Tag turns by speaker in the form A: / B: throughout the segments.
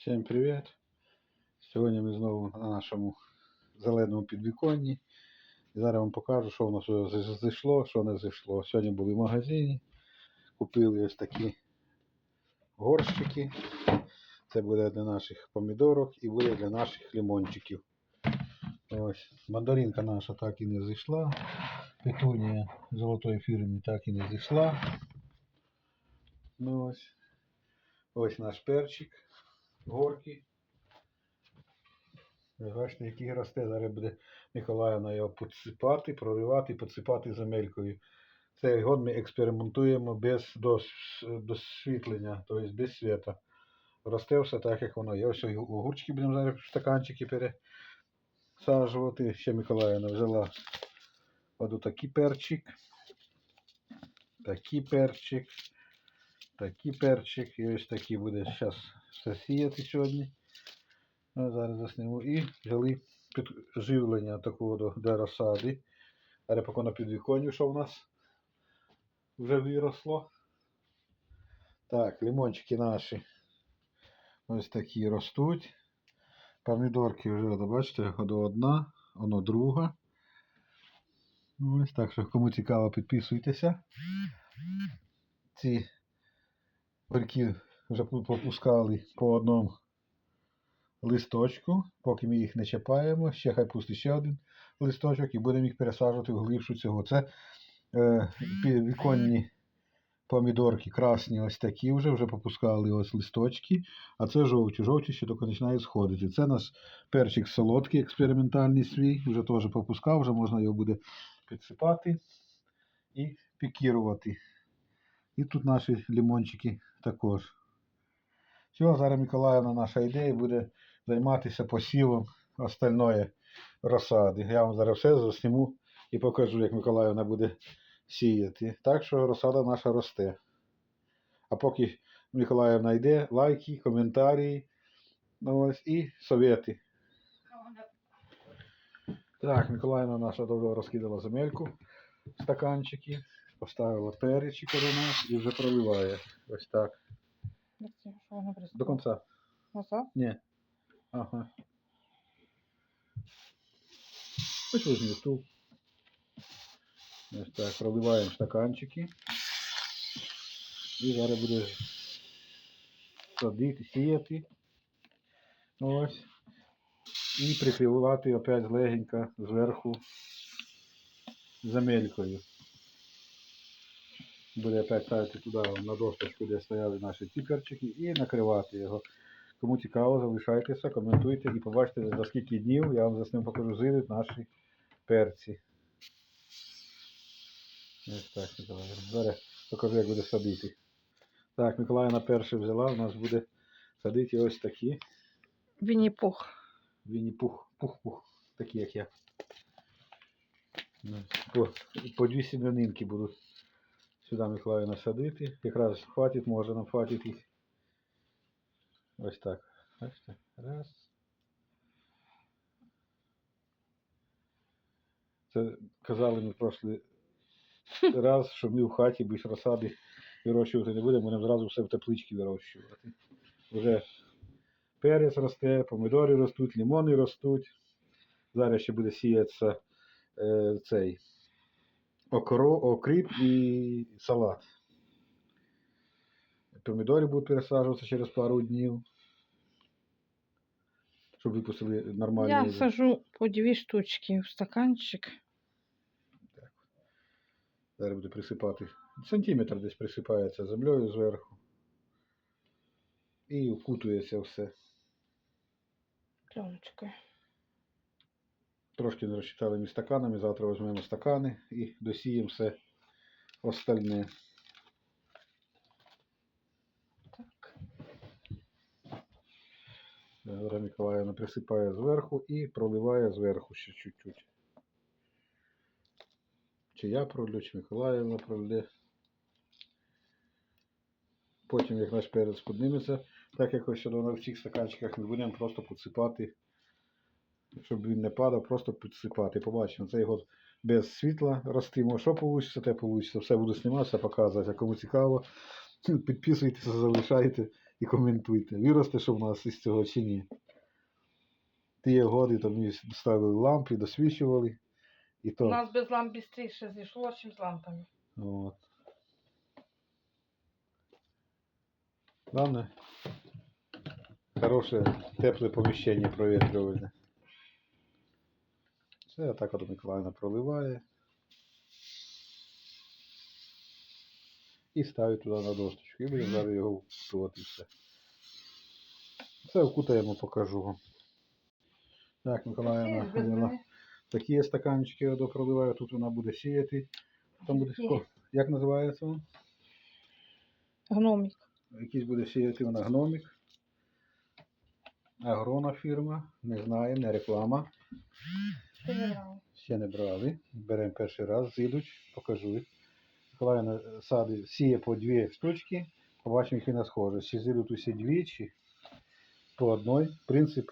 A: Всім привіт! Сьогодні ми знову на нашому зеленому підвіконні. І зараз вам покажу, що в нас вже з- зайшло, що не зайшло. Сьогодні були в магазині, купили ось такі горщики. Це буде для наших помідорок і буде для наших лимончиків. Ось. Мандаринка наша так і не зайшла. Петунія золотої фірми так і не зайшла. Ну ось. Ось наш перчик горки. Бачите, який росте, зараз буде Миколаївна його підсипати, проривати, підсипати земелькою. Цей год ми експериментуємо без дос- досвітлення, тобто без світа. Росте все так, як воно є. Ось огурчики будемо зараз в стаканчики пересаджувати. Ще Миколаївна взяла от такий перчик, такий перчик, такий перчик. І ось такий буде зараз все сіяти сьогодні. Ну, зараз засніму. І взяли підживлення такого до, до розсади. Поки на підвіконні, що в нас вже виросло. Так, лимончики наші ось такі ростуть. Помідорки вже, бачите, одна одна, воно друга. Ось так що кому цікаво, підписуйтеся. Ці горьки вже попускали по одному листочку, поки ми їх не чіпаємо. Ще хай пустить ще один листочок і будемо їх пересаджувати в глибшу цього. Це е, віконні помідорки красні ось такі вже, вже попускали ось листочки, а це жовті. Жовті ще тільки починають сходити. Це наш перчик солодкий, експериментальний свій, вже теж попускав, вже можна його буде підсипати і пікірувати. І тут наші лимончики також. Все, зараз Миколаївна наша ідея буде займатися посівом остальної розсади. Я вам зараз все засніму і покажу, як Миколаївна буде сіяти. Так що розсада наша росте. А поки Миколаївна йде, лайки, коментарі ну ось, і совєти. Так, Миколаївна наша добре розкидала земельку стаканчики, поставила у нас і вже проливає. Ось так.
B: Що воно
A: До кінця.
B: Назад?
A: Ні. Ага. Ось візьмі тут. Ось так, проливаємо стаканчики. І зараз буде садити, сіяти. Ось. І прикривати опять легенько зверху земелькою. Буде опять ставити туди на досточку, де стояли наші ціперчики, і накривати його. Кому цікаво, залишайтеся, коментуйте і побачите, за скільки днів я вам за ним покажу зилить наші перці. Ось так, Миколаївна. Зараз покажу, як буде садити. Так, Миколаївна перше взяла, у нас буде садити ось такі.
B: Вінні-пух.
A: Вінні-пух, пух-пух, такі як я. По, по дві сім'янинки будуть сюди Миколаївна садити. Якраз хватить, може нам хватить їх. Ось так. Бачите? Раз. Це казали ми в прошлий раз, що ми в хаті без розсади вирощувати не будемо, будемо зразу все в тепличці вирощувати. Вже перець росте, помідори ростуть, лимони ростуть. Зараз ще буде сіятися е, цей окро, окріп і салат. Помідори будуть пересаджуватися через пару днів. Щоб випустили нормальні.
B: Я сажу по дві штучки в стаканчик. Так.
A: Зараз буде присипати. Сантиметр десь присипається землею зверху. І вкутується все.
B: Пленочкою.
A: Трошки не розчитали між стаканами. Завтра візьмемо стакани і досіємо все остальне.
B: Так.
A: Зараз Миколаївна присипає зверху і проливає зверху ще чуть-чуть. Чи я пролю, чи Миколаївна пролє. Потім, як наш перець підніметься, так як ось на всіх стаканчиках ми будемо просто підсипати, щоб він не падав, просто підсипати. Побачимо, це його без світла ростимо. Що вийде, те вийде. Все буду знімати, все показувати. А кому цікаво, підписуйтесь, залишайте і коментуйте. Виросте, що в нас із цього чи ні. Ті годи то мені ставили лампи, досвічували. І
B: У нас без ламп быстріше зійшло, ніж з лампами.
A: Вот. Главное, хорошее тепле поміщення проветривальне. Це так от Миколаївна проливає. І ставить туди на досточку. І будемо зараз його вкутувати все. Це вкутаємо, покажу вам. Так, Миколаївна взяла такі стаканчики я допроливаю, тут вона буде сіяти. Там буде Як називається він?
B: Гномик.
A: Якийсь буде сіяти вона гномик. Агрона фірма. Не знаю, не реклама.
B: Не.
A: Ще не брали. Беремо перший раз, зійдуть, покажу. Миколаївна сади сіє по дві штучки. Побачимо, які нас схоже. Чи зійдуть усі двічі по одной. Принцип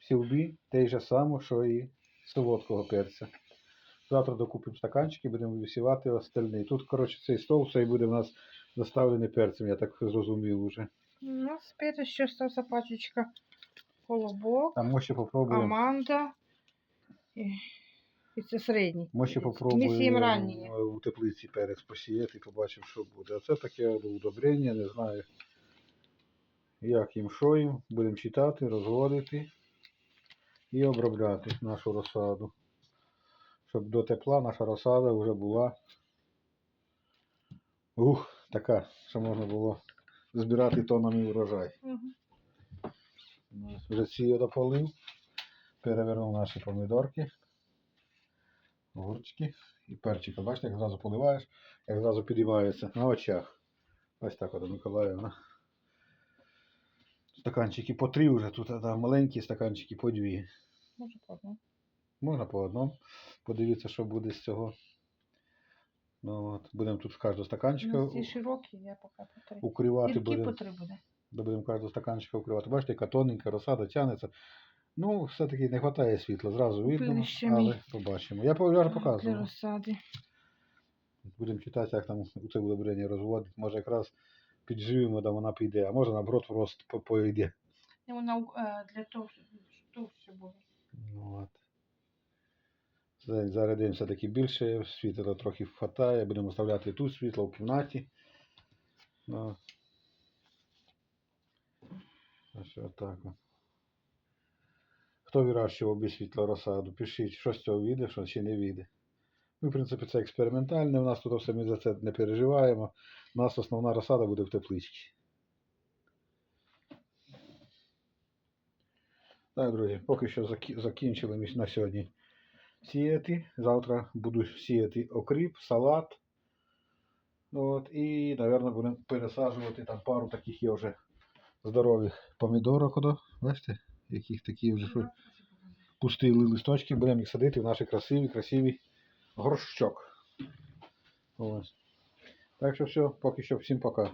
A: сілбі той же самий, що і солодкого перця. Завтра докупимо стаканчики, будемо висівати остальний. Тут, коротше, цей стол цей буде в нас заставлений перцем, я так зрозумів уже.
B: У нас тепер ще стався пачечка колобок,
A: А ми ще попробуємо.
B: Аманда. І, це середній.
A: Ми ще попробуємо у теплиці перець посіяти, побачимо, що буде. А це таке удобрення, не знаю, як їм, що їм. Будемо читати, розводити і обробляти нашу розсаду. Щоб до тепла наша розсада вже була ух, така, що можна було збирати тонами урожай.
B: Мгм.
A: Вже ці я дополив. Перевернув наші помідорки, огурчики і перчики. Бачите, як зразу поливаєш, як зразу підіймається на очах. Ось так от Миколаївна. Стаканчики по три вже тут, а там маленькі стаканчики по дві.
B: Може по одному.
A: Можна по одному. Подивіться, що буде з цього. Ну, от. Будемо тут в кожного стаканчика
B: нас ці широкі, я поки по три.
A: укривати. Будемо.
B: по три буде.
A: Будемо кожного стаканчика вкривати. Бачите, яка тоненька розсада тягнеться. Ну, все-таки не вистачає світла, зразу видно, але побачимо. Я, вже
B: Для
A: показував. Будемо читати, як там у це удобрення розводить. Може якраз підживимо, да вона піде, а може наоборот рост по- пойде.
B: Вона е, для того, щоб товще було.
A: Ну, от. Зараз день все-таки більше, світла трохи вистачає, будемо оставляти тут світло в кімнаті. Ну. Ось отак. Хто вирощував без світла розсаду, пишіть, що з цього вийде, що чи не вийде. Ну, в принципі, це експериментальне, у нас тут все ми за це не переживаємо. У нас основна розсада буде в тепличці. Так, друзі, поки що закінчили ми на сьогодні сіяти. Завтра буду сіяти окріп, салат. От, і, мабуть, будемо пересаджувати там пару таких є вже здорових помідорок. Бачите, яких такі вже що пустили листочки, будемо їх садити в наші красиві, красиві горщок. Ось. Так що все, поки що всім пока.